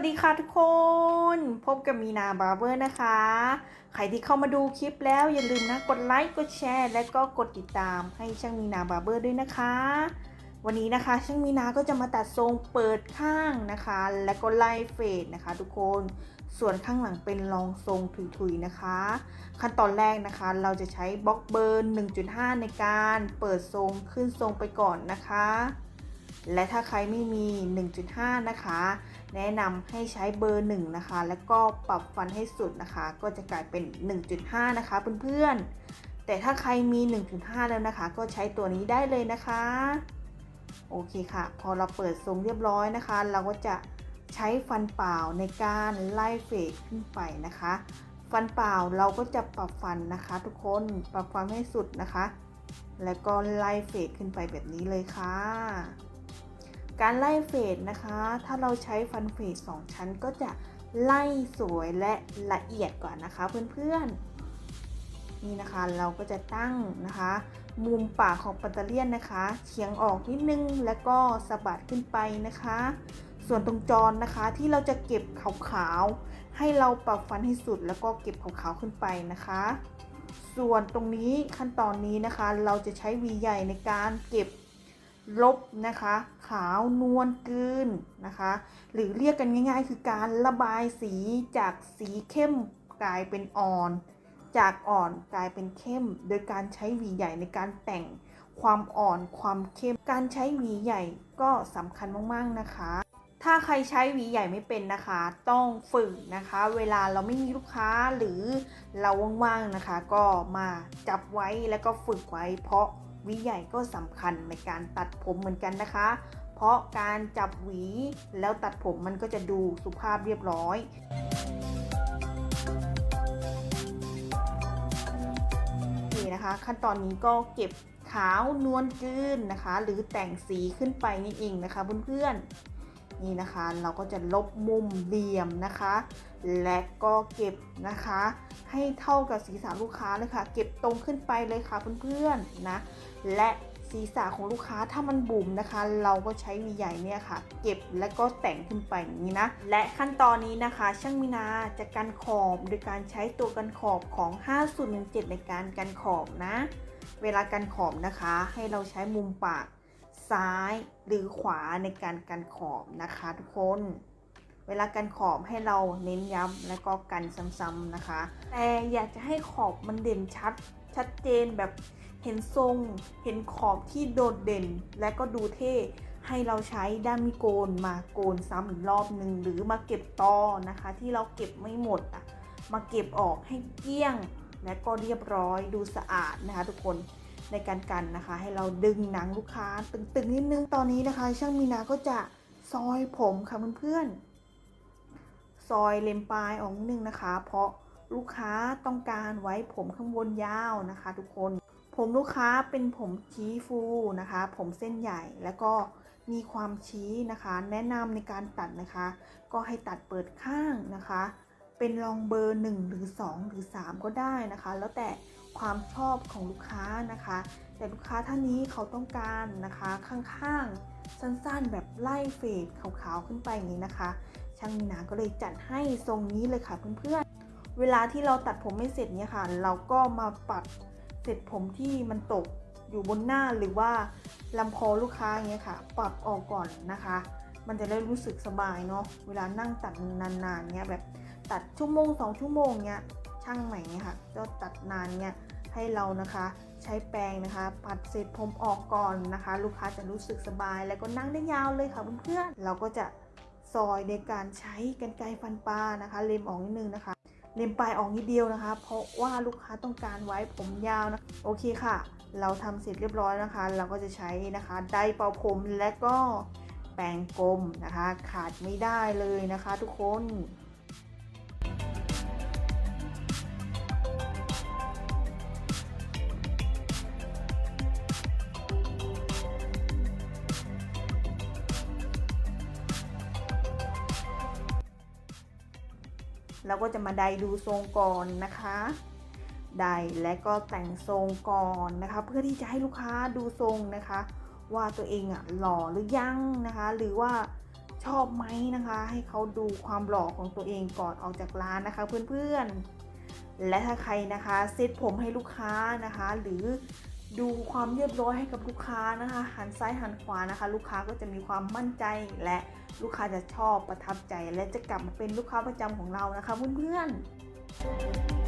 วัสดีค่ะทุกคน พบกับมีนาบาร์เบอร์นะคะ ใครที่เข้ามาดูคลิปแล้วอย่าลืมนะกดไลค์กดแชร์และก็กดติดตามให้ช่างมีนาบาร์เบอร์ด้วยนะคะ วันนี้นะคะช่างมีนาก็จะมาตัดทรงเปิดข้างนะคะ และก็ไล่เฟดนะคะ ทุกคนส่วนข้างหลังเป็นรองทรงถุยๆนะคะ ขั้นตอนแรกนะคะเราจะใช้บล็อกเบิร์ 1.5 ในการเปิดทรงขึ้นทรงไปก่อนนะคะ และถ้าใครไม่มี 1.5 นะคะ แนะนำให้ใช้เบอร์ 1 นะคะ แล้วก็ปรับฟันให้สุดนะคะ ก็จะกลายเป็น 1.5 นะคะเพื่อนๆ แต่ถ้าใครมี 1.5 แล้วนะคะ ก็ใช้ตัวนี้ได้เลยนะคะ โอเคค่ะ พอเราเปิดทรงเรียบร้อยนะคะ เราก็จะใช้ฟันเปล่าในการไล่เฟดขึ้นไปนะคะ ฟันเปล่าเราก็จะปรับฟันนะคะ ทุกคนปรับฟันให้สุดนะคะ แล้วก็ไล่เฟดขึ้นไปแบบนี้เลยค่ะ การไล่เฟดนะคะ ถ้าเราใช้ฟันเฟด2ชั้นก็จะไล่สวยและละเอียดกว่านนะคะเพื่อนๆ นี่นะคะเราก็จะตั้งนะคะ มุมปากของปัตเตอร์เลียนนะคะเฉียงออกนิดนึงแล้วก็สะบัดขึ้นไปนะคะ ส่วนตรงจรนะคะที่เราจะเก็บขาวๆ ให้เราปรับฟันให้สุดแล้วก็เก็บขาวๆขึ้นไปนะคะ ส่วนตรงนี้ขั้นตอนนี้นะคะ เราจะใช้วีใหญ่ในการเก็บ ลบนะคะ ขาวนวลกลืนนะคะ หรือเรียกกันง่าย ๆ คือการระบายสีจากสีเข้มกลายเป็นอ่อน จากอ่อนกลายเป็นเข้ม โดยการใช้หวีใหญ่ในการแต่งความอ่อนความเข้ม การใช้หวีใหญ่ก็สำคัญมากๆนะคะ ถ้าใครใช้หวีใหญ่ไม่เป็นนะคะ ต้องฝึกนะคะ เวลาเราไม่มีลูกค้าหรือเราว่างๆนะคะ ก็มาจับไว้แล้วก็ฝึกไว้เพราะ หวีใหญ่ก็สำคัญในการตัดผมเหมือนกันนะคะ เพราะการจับหวีแล้วตัดผมมันก็จะดูสุภาพเรียบร้อยนี่นะคะ ขั้นตอนนี้ก็เก็บขาวนวลกลืนนะคะ หรือแต่งสีขึ้นไปนี่เองนะคะเพื่อนๆ นี่นะคะ เราก็จะลบมุมเหลี่ยมนะคะ และก็เก็บนะคะ ให้เท่ากับศีรษะลูกค้าเลยค่ะ เก็บตรงขึ้นไปเลยค่ะเพื่อนๆนะ และศีรษะของลูกค้าถ้ามันบุ๋มนะคะ เราก็ใช้วีใหญ่เนี่ยค่ะ เก็บและก็แต่งขึ้นไปอย่างนี้นะ และขั้นตอนนี้นะคะ ช่างมินาจะกันขอบโดยการใช้ตัวกันขอบของ 5017 ในการกันขอบนะ เวลากันขอบนะคะ ให้เราใช้มุมปาก ซ้ายหรือขวาในการกันขอบนะคะทุกคน เวลากันขอบให้เราเน้นย้ำและก็กันซ้ำๆนะคะ แต่อยากจะให้ขอบมันเด่นชัด ชัดเจนแบบเห็นทรง เห็นขอบที่โดดเด่นและก็ดูเท่ให้เราใช้ด้ามมีโกนมาโกนซ้ำอีกรอบหนึ่งหรือมาเก็บตอนะคะ ที่เราเก็บไม่หมดอะมาเก็บออกให้เกลี้ยง และก็เรียบร้อยดูสะอาดนะคะทุกคน ในการกันนะคะ ให้เราดึงหนังลูกค้าตึงๆนิดนึงตอนนี้นะคะ ช่างมีนาก็จะซอยผมค่ะเพื่อนๆซอยเลมปลายออกนิดนึงนะคะ เพราะลูกค้าต้องการไว้ผมข้างบนยาวนะคะ ทุกคน ผมลูกค้าเป็นผมชี้ฟูนะคะ ผมเส้นใหญ่แล้วก็มีความชี้นะคะ แนะนำในการตัดนะคะ ก็ให้ตัดเปิดข้างนะคะ เป็นรองเบอร์1หรือ2หรือ3 ก็ได้นะคะ แล้วแต่ ความชอบของลูกค้านะคะ แต่ลูกค้าท่านนี้เขาต้องการนะคะข้างๆสั้นๆ แบบไล่เฟดขาวๆขึ้นไปอย่างนี้นะคะ ช่างมีนาก็เลยจัดให้ทรงนี้เลยค่ะเพื่อนๆ เวลาที่เราตัดผมไม่เสร็จเนี่ยค่ะ เราก็มาปรับเสร็จผมที่มันตกอยู่บนหน้าหรือว่าลำคอลูกค้าอย่างเงี้ยค่ะ ปรับออกก่อนนะคะ มันจะได้รู้สึกสบายเนาะเวลานั่งตัดนานๆเงี้ยแบบตัดชั่วโมงสองชั่วโมงเงี้ย ช่างใหม่เนี่ยค่ะก็ตัดนานเนี่ยให้เรานะคะใช้แปรงนะคะ ปัดเศษผมออกก่อนนะคะ ลูกค้าจะรู้สึกสบาย แล้วก็นั่งได้ยาวเลยค่ะเพื่อนๆเราก็จะซอยในการใช้กันไกรฟันปลานะคะ เล็มออกนิดนึงนะคะ เล็มปลายออกนิดเดียวนะคะ เพราะว่าลูกค้าต้องการไว้ผมยาวนะโอเคค่ะ เราทำเสร็จเรียบร้อยนะคะ เราก็จะใช้นะคะไดร์เป่าผมและก็แปรงกลมนะคะ ขาดไม่ได้เลยนะคะ ทุกคน เราก็จะมาไดดูทรงก่อนนะคะไดและก็แต่งทรงก่อนนะคะ เพื่อที่จะให้ลูกค้าดูทรงนะคะ ว่าตัวเองอะหล่อหรือยังนะคะ หรือว่าชอบไหมนะคะ ให้เขาดูความหล่อของตัวเองก่อนออกจากร้านนะคะ เพื่อนๆและถ้าใครนะคะเซตผมให้ลูกค้านะคะ หรือ ดูความเรียบร้อยให้กับลูกค้านะคะ หันซ้ายหันขวานะคะ ลูกค้าก็จะมีความมั่นใจและลูกค้าจะชอบประทับใจ และจะกลับมาเป็นลูกค้าประจำของเรานะคะเพื่อนๆ